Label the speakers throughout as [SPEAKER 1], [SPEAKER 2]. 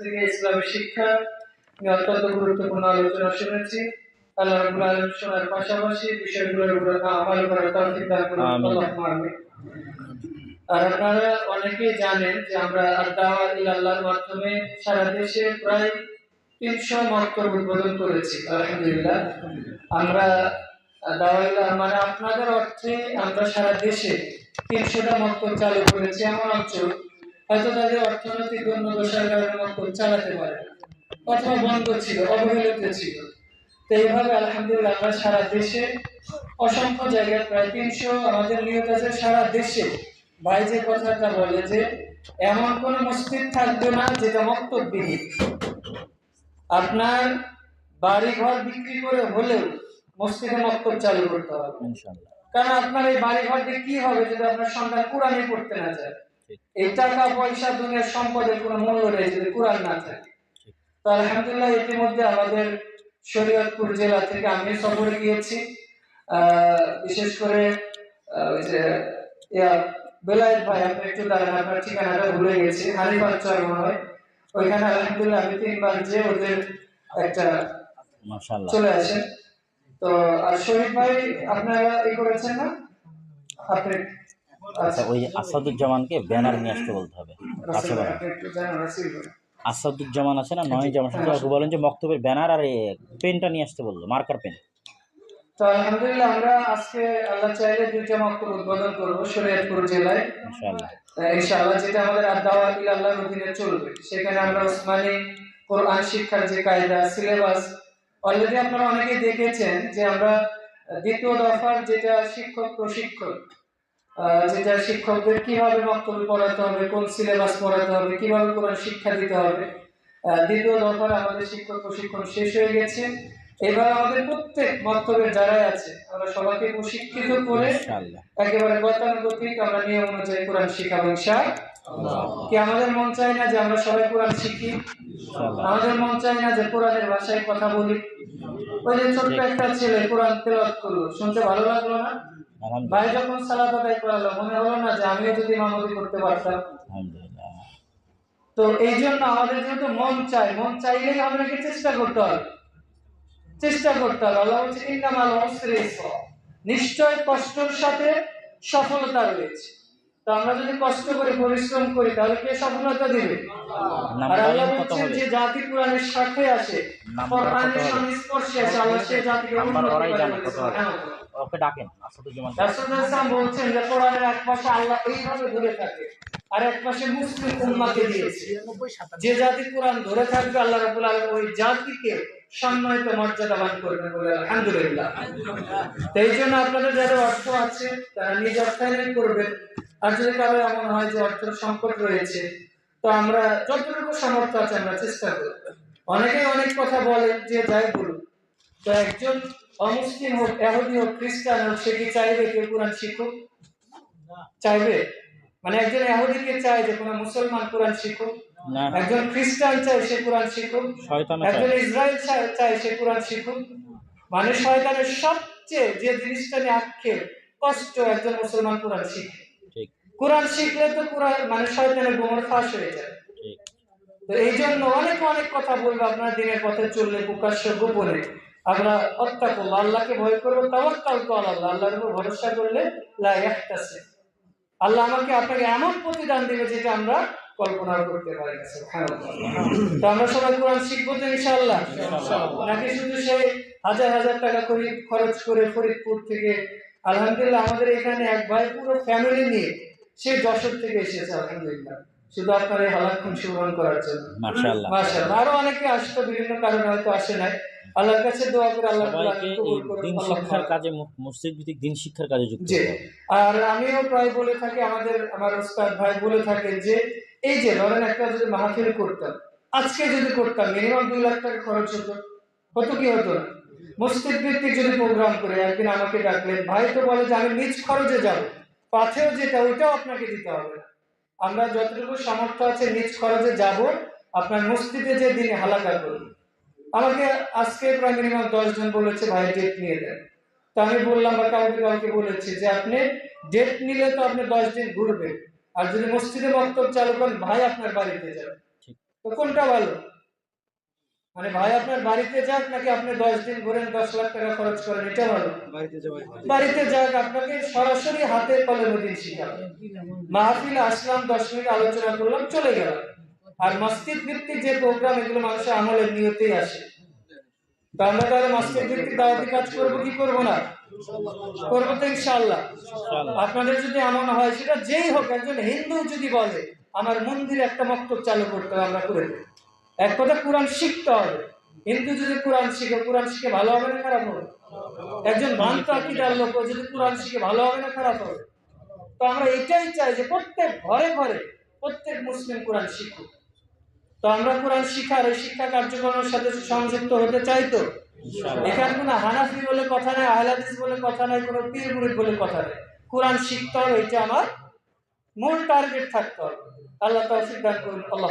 [SPEAKER 1] থেকে ইসলামী শিক্ষা অত্যন্ত গুরুত্বপূর্ণ আলোচনা শুনেছি। আল্লাহ রাব্বুল আলামিন শোনার পাশাপাশি বিষয়গুলোর উপর আমল করার তৌফিক দান করুন।
[SPEAKER 2] আমিন।
[SPEAKER 1] আমিন আর আপনারা অনেকেই জানেন যে আমরা ইলাল্লাহর মাধ্যমে সারা দেশে প্রায় তিনশো মক্তব উদ্বোধন করেছি আলহামদুলিল্লাহ। আমরা দাওয়াইলা মানে আপনাদের অর্থে আমরা সারা দেশে তিনশোটা মক্তব চালু করেছি এমন অঞ্চল। হয়তো তাদের অর্থনৈতিক উন্নতসার কারণে মক্তব চালাতে পারে। অথবা বন্ধ ছিল অবহেলিত ছিল। তো এইভাবে আলহামদুলিল্লাহ আমরা সারা দেশে অসংখ্য জায়গায় প্রায় তিনশো আমাদের নিয়ত আছে সারা দেশে। ভাই যে কথাটা বলে যে এমন কোন মসজিদ থাকবে না যেটা মক্তববিহীন আপনার বাড়ি ঘর বিক্রি করে হলেও মসজিদে মক্তব চালু করতে হবে। কারণ আপনার এই বাড়ি ঘর দিয়ে কি হবে যদি আপনার সন্তান কোরআনে পড়তে না যায়। এই টাকা পয়সা দুনিয়ার সম্পদের কোনো মূল্য নেই যদি কোরআন না থাকে। তো আলহামদুলিল্লাহ ইতিমধ্যে আমাদের শরীয়তপুর জেলা থেকে আমি সফরে গিয়েছি। বিশেষ করে ওই যে বেলায়েত ভাই আপনি একটু দাঁড়ান আপনার ঠিকানাটা ভুলে গেছি হানিফার চর মনে হয়। ওইখানে আলহামদুলিল্লাহ আমি তিনবার যে ওদের একটা চলে আসেন তো আর শহীদ ভাই আপনারা ই করেছেন না? আপনি
[SPEAKER 2] আচ্ছা ওই আসাদুজ্জামানকে ব্যানার নিয়ে আসতে বলতে হবে। আসাদুজ্জামান আছে না? নয় জামান। সাথে বলেন যে মক্তবের ব্যানার আর পেনটা নিয়ে আসতে বলল মার্কার পেন।
[SPEAKER 1] তো আলহামদুলিল্লাহ আমরা আজকে আল্লাহ চাইলে দুইটা মক্তব উদ্বোধন করব শরীয়তপুর জেলায়।
[SPEAKER 2] ইনশাআল্লাহ।
[SPEAKER 1] যেটা আমাদের আদাওয়া অধীনে চলবে সেখানে আমরা ওসমানী কোরআন শিক্ষার যে কায়দা সিলেবাস অলরেডি আপনারা অনেকেই দেখেছেন যে আমরা দ্বিতীয় দফার যেটা শিক্ষক প্রশিক্ষণ আহ, যেটা শিক্ষকদের কীভাবে বক্তব্য পড়াতে হবে কোন সিলেবাস পড়াতে হবে কীভাবে কোরআন শিক্ষা দিতে হবে। দ্বিতীয় দফার আমাদের শিক্ষক প্রশিক্ষণ শেষ হয়ে গেছে। এবার আমাদের প্রত্যেক বক্তব্যের যারাই আছে। আমরা সবাইকে প্রশিক্ষিত করে একেবারে গতানুগতিক আমরা নিয়ম অনুযায়ী কোরআন শিখাবো কি আমাদের মন চায় না যে আমরা সবাই কোরআন শিখি? আমাদের মন চায় না যে কোরআনের ভাষায় কথা বলি? ওই যে ছোট্ট একটা ছেলে কোরআন তেলাওয়াত করল শুনতে ভালো লাগল না? ভাই যখন সালাত আদায় করালো মনে হলো না যে আমিও যদি মামুদি করতে পারতাম?
[SPEAKER 2] আলহামদুলিল্লাহ।
[SPEAKER 1] তো এই জন্য আমাদের যেহেতু মন চাই মন চাইলেই আপনাকে চেষ্টা করতে হবে। চেষ্টা করতে হবে। আল্লাহ বলছে ইন্নামাল উসরি নিশ্চয় কষ্টের সাথে সফলতা রয়েছে। তো আমরা যদি কষ্ট করে পরিশ্রম করি তাহলে কে সফলতা দিবে? আর আল্লাহ
[SPEAKER 2] নাম্বার
[SPEAKER 1] বলছেন যে জাতি কোরআনের সাথে আসে কোরআনের সংস্পর্শে আসে আল্লাহ সে জাতিকে
[SPEAKER 2] নাম্বার
[SPEAKER 1] উন্নত
[SPEAKER 2] ওরাই
[SPEAKER 1] করে
[SPEAKER 2] জানে
[SPEAKER 1] বলে
[SPEAKER 2] কত হবে
[SPEAKER 1] সুবহানাল্লাহ।
[SPEAKER 2] ওকে ডাকেন আসাদুজ্জামান
[SPEAKER 1] রাসূলুল্লাহ সাল্লাল্লাহু আলাইহি বলছেন যে কোরআনের এক পাশে আল্লাহ এইভাবে ধরে থাকে আর এক পাশে মুসলিম উম্মাকে দিয়েছে। যে জাতি কোরআন ধরে থাকবে আল্লাহ রাব্বুল আলামিন ওই জাতিকে সম্মানিত মর্যাদাবান করবেন বলে আলহামদুলিল্লাহ। এই জন্য আপনাদের যাদের অর্থ আছে তারা নিজ অর্থায়ন করবেন। আর যদি কারও এমন হয় যে অর্থের সংকট রয়েছে তো আমরা যতটুকু সামর্থ্য আছে আমরা চেষ্টা করব। অনেকেই অনেক কথা বলেন যে যাই বলুন তো একজন অমুসলিম হোক এহুদি হোক খ্রিস্টান হোক সে কি চাইবে কেউ কোরআন শিখুক? চাইবে? মানে একজন এহুদিকে চায় যে কোনো মুসলমান কোরআন শিখুক? একজন খ্রিস্টান চায় সে কোরআন শিখুক? একজন ইসরায়েল চায়- সে কোরআন শিখুক? মানে শয়তানের সবচেয়ে যে জিনিসটা নিয়ে আক্ষেপ কষ্ট একজন মুসলমান কোরআন শিখে। কোরআন শিখলে তো কোরআন মানে শয়তানের গোমর ফাঁস হয়ে যায়। তো এই জন্য অনেক অনেক কথা বলব আপনার দিনের পথে চললে প্রকাশ্য গোপনে। আমরা হত্যা করব আল্লাহকে ভয় করব তাওয়াক্কাল তো আল্লাহ। আল্লাহর উপর ভরসা করলে লা ইয়াহতাসিব। আল্লাহ আমাকে আপনাকে এমন প্রতিদান দিবে যেটা আমরা কল্পনা করতে পারি না তো আমরা সবাই কোরআন শিখব তো ইনশাআল্লাহ? নাকি শুধু সেই হাজার হাজার টাকা করে খরচ করে ফরিদপুর থেকে আলহামদুলিল্লাহ আমাদের এখানে এক ভাই পুরো ফ্যামিলি নিয়ে সে যশোর থেকে এসেছে আলহামদুলিল্লাহ। শুধু আপনার এই হালাক্ষণ সুগ্রহণ করার জন্য।
[SPEAKER 2] মাশাআল্লাহ।
[SPEAKER 1] আরও অনেকে আসতো বিভিন্ন কারণে হয়তো আসে নাই। আল্লাহর কাছে দোয়া করে আল্লাহ
[SPEAKER 2] দিন শিক্ষার কাজে মসজিদ ভিত্তিক দিন শিক্ষার কাজে যুক্ত।
[SPEAKER 1] আর আমিও প্রায় বলে থাকি আমাদের আমার ওস্তাদ ভাই বলে থাকেন যে এই যে ধরেন একটা যদি মাহফিল করতাম আজকে যদি করতাম মিনিমাম দুই লাখ টাকা খরচ হতো। হতো কি হতো না? মসজিদ ভিত্তিক যদি প্রোগ্রাম করে একদিন আমাকে ডাকলেন ভাই তো বলে যে আমি নিজ খরচে যাব। পাথেও যেটা ওইটাও আপনাকে দিতে হবে। আমরা যতটুকু সামর্থ্য আছে নিজ খরচে যাব আপনার মসজিদে যে দিনে হালাকা করব। আমাকে আজকে প্রায় মিনিমাম দশ জন বলেছে ভাই ডেট নিয়ে দেন তো আমি বললাম বা কাউকে কাউকে বলেছি যে আপনি ডেট নিলে তো আপনি দশ দিন ঘুরবেন। আর যদি মসজিদে বক্তব্য চালু করেন ভাই আপনার বাড়িতে যাবে। তো কোনটা ভালো? মানে ভাই আপনার বাড়িতে যাক নাকি আপনি দশ দিন ঘুরেন দশ লাখ টাকা খরচ করেন এটা ভালো। বাড়িতে যাক আপনাকে সরাসরি হাতে কলমে দিন শিখাবে। মাহফিল আসলাম দশ মিনিট আলোচনা করলাম চলে গেল। আর মসজিদ ভিত্তিক যে প্রোগ্রাম এগুলো মানুষের আমলের নিয়তেই আসে। তো আমরা তাহলে মসজিদ ভিত্তিক দাওয়াতি কাজ করব কি করব না? করব তো ইনশাল্লাহ আপনাদের যদি এমন হয় সেটা যেই হোক একজন হিন্দু যদি বলে আমার মন্দিরে একটা মক্তব চালু করতে আমরা করে দেব। এক কথা কোরআন শিখতে হবে। হিন্দু যদি কোরআন শিখে কোরআন শিখে ভালো হবে না খারাপ হবে? একজন ভ্রান্ত আকিদার লোক যদি কোরআন শিখে ভালো হবে না খারাপ হবে? তো আমরা এটাই চাই যে প্রত্যেক ঘরে ঘরে প্রত্যেক মুসলিম কোরআন শিখুক। তো আমরা কোরআন শিখার এই শিক্ষা কার্যক্রমের সাথে সংযুক্ত হতে চাই তো? এখানে কোনো হানাফি বলে কথা নাই আহলাদিস বলে কথা নাই কোনো পীর মুরিদ বলে কথা নাই। কোরআন শিখতে হবে এটা আমার মূল টার্গেট থাকতে হবে। আল্লাহ তৌফিক দান করুন। আল্লাহ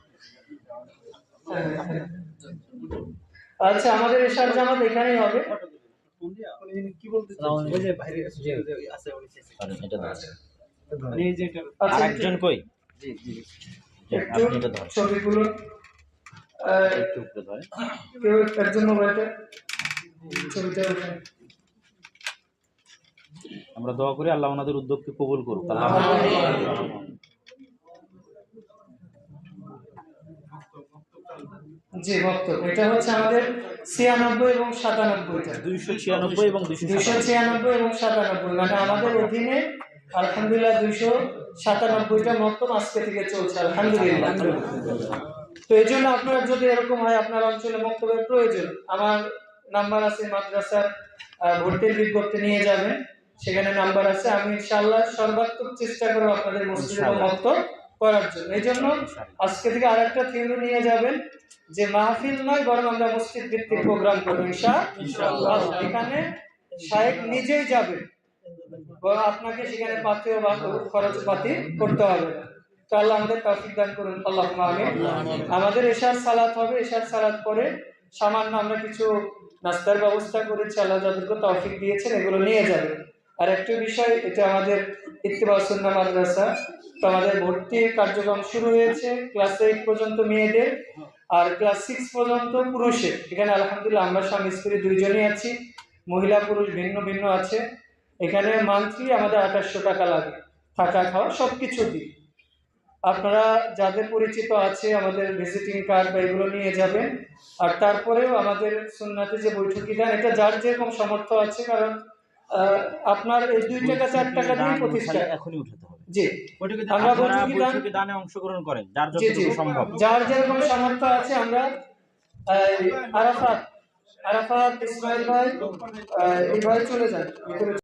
[SPEAKER 2] আচ্ছা
[SPEAKER 1] আমাদের এশার জামাত এখানেই হবে।
[SPEAKER 2] সরি, এটা দাও আরেকজন কই? যে,
[SPEAKER 1] একটু
[SPEAKER 2] আপনি এটা ধর
[SPEAKER 1] ছবিগুলো
[SPEAKER 2] একটু উপরে ধরে
[SPEAKER 1] কেউ একজন মোবাইলটা ছবিটা
[SPEAKER 2] আমরা দোয়া করি আল্লাহ ওনাদের উদ্যোগকে কবুল করুক।
[SPEAKER 1] জি বক্তব্য এটা হচ্ছে আমাদের ছিয়ানব্বই এবং সাতানব্বইটা।
[SPEAKER 2] দুইশো ছিয়ানব্বই এবং দুইশো
[SPEAKER 1] ছিয়ানব্বই এবং সাতানব্বই মানে আমাদের অধীনে আলহামদুলিল্লাহ দুইশো সাতানব্বইটা মতন আজকে থেকে চলছে আলহামদুলিল্লাহ। তো এই জন্য আপনার যদি এরকম হয় আপনার অঞ্চলে বক্তব্যের প্রয়োজন আমার নাম্বার আছে মাদ্রাসার ভর্তির বিজ্ঞপ্তি নিয়ে যাবেন সেখানে নাম্বার আছে আমি ইনশাআল্লাহ সর্বাত্মক চেষ্টা করব আপনাদের মসজিদে মক্ত করার জন্য। এই জন্য আজকে থেকে আরেকটা থিওরি নিয়ে যাবেন যে মাহফিল নয় বরং আমরা মসজিদ ভিত্তিক প্রোগ্রাম করব এখানে শায়েক নিজেই যাবেন বরং আপনাকে সেখানে পাতেও বা খরচ পাতি করতে হবে না। তো আল্লাহ আমাদের তৌফিক দান করুন। আল্লাহ আমিন। আমাদের এশার সালাত হবে। এশার সালাত পরে সামান্য আমরা কিছু নাস্তার ব্যবস্থা করেছি। আল্লাহ যতটুকু তৌফিক দিয়েছেন এগুলো নিয়ে যাবেন। আর একটা বিষয় এটা আমাদের ইত্তিবা সুন্না মাদ্রাসা। তো আমাদের ভর্তি কার্যক্রম শুরু হয়েছে ক্লাস এইট পর্যন্ত মেয়েদের আর ক্লাস সিক্স পর্যন্ত পুরুষের। এখানে আলহামদুলিল্লাহ আমরা স্বামী স্ত্রী দুইজনই আছি, মহিলা পুরুষ ভিন্ন ভিন্ন আছে। এখানে মান্থলি আমাদের আঠাশশো টাকা লাগে, থাকা খাওয়া সব কিছু দিই আপনারা যাদের পরিচিত আছে আমাদের ভিজিটিং কার্ড বা এগুলো নিয়ে যাবেন। আর তারপরেও আমাদের সুন্নাতে যে বৈঠকি দেন এটা যার যেরকম সামর্থ্য আছে, কারণ আপনার এই দুই টাকা চার টাকা দিয়ে প্রতিষ্ঠা
[SPEAKER 2] এখনই উঠাতে হবে।
[SPEAKER 1] জি। আমরা বৈঠকি দান
[SPEAKER 2] অংশগ্রহণ করেন যার যতটুকু সম্ভব।
[SPEAKER 1] যার যেরকম সামর্থ্য আছে আমরা আরাফাত আরাফাত ইসমাইল ভাই এই ভাই চলে যান